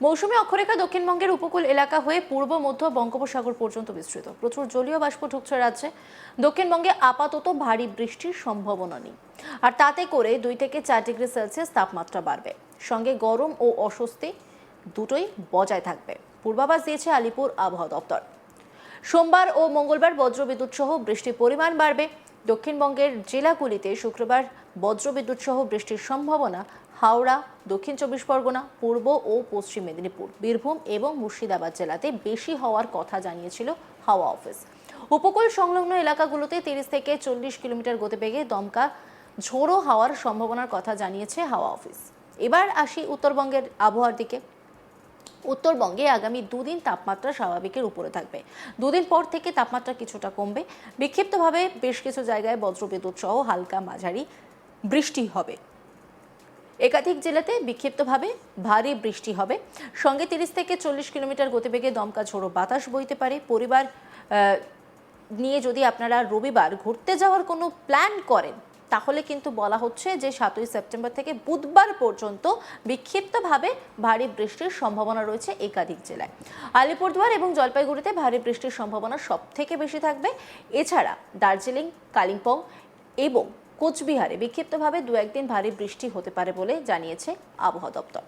মৌসুমী অক্ষরেখা দক্ষিণবঙ্গের উপকূল এলাকা হয়ে পূর্ব, মধ্য বঙ্গোপসাগর পর্যন্ত বিস্তৃত। প্রচুর জলীয় বাষ্প ঢুকছে রাজ্যে। দক্ষিণবঙ্গে আপাতত ভারী বৃষ্টির সম্ভাবনা নেই। আর তাতে করে দুই থেকে চার ডিগ্রি সেলসিয়াস তাপমাত্রা বাড়বে। সঙ্গে গরম ও অস্বস্তি দুটোই বজায় থাকবে। পূর্বাভাস দিয়েছে আলিপুর আবহাওয়া দপ্তর। সোমবার ও মঙ্গলবার বজ্রবিদ্যুৎ সহ বৃষ্টির পরিমাণ বাড়বে। দক্ষিণবঙ্গের জেলাগুলিতে শুক্রবার বজ্রবিদ্যুৎ সহ বৃষ্টির সম্ভাবনা হাওড়া, দক্ষিণ চব্বিশ পরগনা, পূর্ব ও পশ্চিম মেদিনীপুর, বীরভূম এবং মুর্শিদাবাদ জেলাতে বেশি হওয়ার কথা জানিয়েছিল হাওয়া অফিস। উপকূল সংলগ্ন এলাকাগুলোতে তিরিশ থেকে চল্লিশ কিলোমিটার গতিবেগে দমকা ঝোড়ো হওয়ার সম্ভাবনার কথা জানিয়েছে হাওয়া অফিস। এবার আসি উত্তরবঙ্গের আবহাওয়ার দিকে। উত্তরবঙ্গে আগামী দুদিন তাপমাত্রা স্বাভাবিকের উপরে থাকবে। দুদিন পর থেকে তাপমাত্রা কিছুটা কমবে। বিক্ষিপ্তভাবে বেশ কিছু জায়গায় বজ্রবিদ্যুৎ সহ হালকা মাঝারি বৃষ্টি হবে। একাধিক জেলাতে বিক্ষিপ্তভাবে ভারী বৃষ্টি হবে। সঙ্গে তিরিশ থেকে চল্লিশ কিলোমিটার গতিবেগে দমকা ঝোড়ো বাতাস বইতে পারে। পরিবার নিয়ে যদি আপনারা রবিবার ঘুরতে যাওয়ার কোনো প্ল্যান করেন, তাহলে কিন্তু বলা হচ্ছে যে সাতই সেপ্টেম্বর থেকে বুধবার পর্যন্ত বিক্ষিপ্তভাবে ভারী বৃষ্টির সম্ভাবনা রয়েছে একাধিক জেলায়। আলিপুরদুয়ার এবং জলপাইগুড়িতে ভারী বৃষ্টির সম্ভাবনা সব থেকে বেশি থাকবে। এছাড়া দার্জিলিং, কালিম্পং এবং কোচবিহারে বিক্ষিপ্তভাবে দু একদিন ভারী বৃষ্টি হতে পারে বলে জানিয়েছে আবহাওয়া দপ্তর।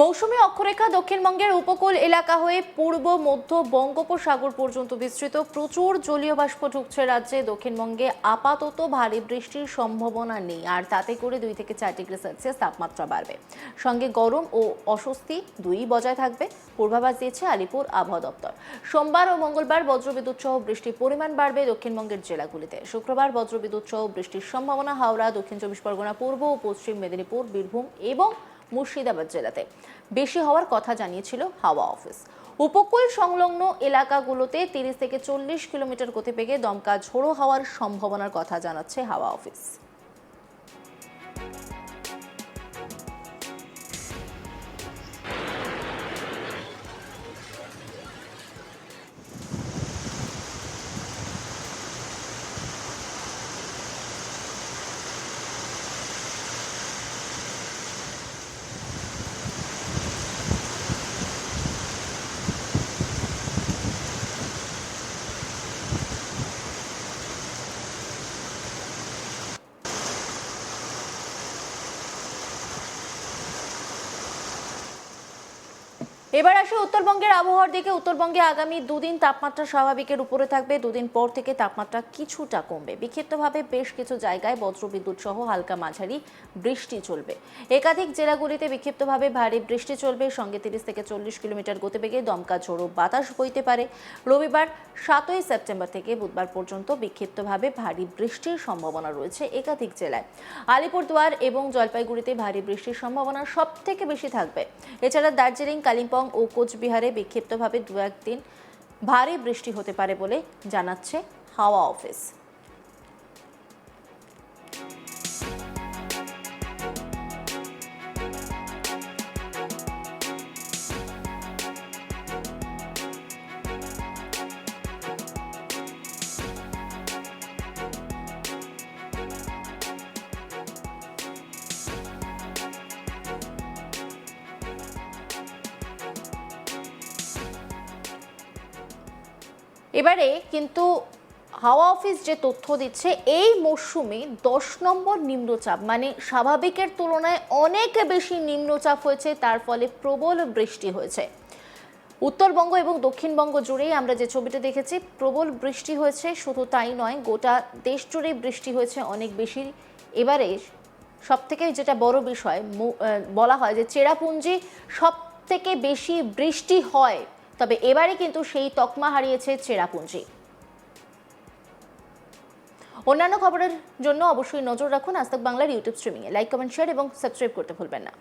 মৌসুমী অক্ষরেখা দক্ষিণবঙ্গের উপকূল এলাকা হয়ে পূর্ব, মধ্য বঙ্গোপসাগর পর্যন্ত বিস্তৃত। প্রচুর জলীয় বাষ্প ঢুকছে রাজ্যে। দক্ষিণবঙ্গে আপাতত ভারী বৃষ্টির সম্ভাবনা নেই। আর তাতে করে দুই থেকে চার ডিগ্রি সেলসিয়াস তাপমাত্রা বাড়বে। সঙ্গে গরম ও অস্বস্তি দুই বজায় থাকবে। পূর্বাভাস দিয়েছে আলিপুর আবহাওয়া দপ্তর। সোমবার ও মঙ্গলবার বজ্রবিদ্যুৎ সহ বৃষ্টির পরিমাণ বাড়বে দক্ষিণবঙ্গের জেলাগুলিতে। শুক্রবার বজ্রবিদ্যুৎ সহ বৃষ্টির সম্ভাবনা, হাওড়া, দক্ষিণ চব্বিশ পরগনা পূর্ব ও পশ্চিম মেদিনীপুর, বীরভূম এবং মুর্শিদাবাদ জেলাতে। বেশি হওয়ার কথা জানিয়েছিল হাওয়া অফিস। উপকূল সংলগ্ন এলাকাগুলোতে তিরিশ থেকে চল্লিশ কিলোমিটার গতিবেগে দমকা ঝোড়ো হওয়ার সম্ভাবনার কথা জানাচ্ছে হাওয়া অফিস। এবার আসে উত্তরবঙ্গের আবহাওয়ার দিকে। উত্তরবঙ্গে আগামী দুদিন তাপমাত্রা স্বাভাবিকের উপরে থাকবে। দুদিন পর থেকে তাপমাত্রা কিছুটা কমবে। বিক্ষিপ্তভাবে বেশ কিছু জায়গায় বজ্রবিদ্যুৎ সহ হালকা মাঝারি বৃষ্টি চলবে। একাধিক জেলাগুলিতে বিক্ষিপ্তভাবে ভারী বৃষ্টি চলবে। সঙ্গে তিরিশ থেকে চল্লিশ কিলোমিটার গতিবেগে দমকা ঝোড়ো বাতাস বইতে পারে। রবিবার সাতই সেপ্টেম্বর থেকে বুধবার পর্যন্ত বিক্ষিপ্তভাবে ভারী বৃষ্টির সম্ভাবনা রয়েছে একাধিক জেলায়। আলিপুরদুয়ার এবং জলপাইগুড়িতে ভারী বৃষ্টির সম্ভাবনা সব থেকে বেশি থাকবে। এছাড়া দার্জিলিং, কালিম্পং ও কোচবিহারে বিক্ষিপ্তভাবে দু একদিন ভারী বৃষ্টি হতে পারে বলে জানাচ্ছে হাওয়া অফিস। এবারে কিন্তু হাওয়া অফিস যে তথ্য দিচ্ছে, এই মরশুমে দশ নম্বর নিম্নচাপ মানে স্বাভাবিকের তুলনায় অনেক বেশি নিম্নচাপ হয়েছে, তার ফলে প্রবল বৃষ্টি হয়েছে। উত্তরবঙ্গ এবং দক্ষিণবঙ্গ জুড়েই আমরা যে ছবিটা দেখেছি, প্রবল বৃষ্টি হয়েছে, শুধু তাই নয়, গোটা দেশ জুড়েই বৃষ্টি হয়েছে অনেক বেশি। এবারে সব থেকে যেটা বড় বিষয় বলা হয় যে চেরাপুঞ্জি সব থেকে বেশি বৃষ্টি হয়। তবে এবারে কিন্তু সেই তকমা হারিয়েছে চেরাপুঞ্জি। অন্যান্য খবরের জন্য অবশ্যই নজর রাখুন আজ বাংলার ইউটিউব স্ট্রিমিংয়ে। লাইক, কমেন্ট, শেয়ার এবং সাবস্ক্রাইব করতে ভুলবেন না।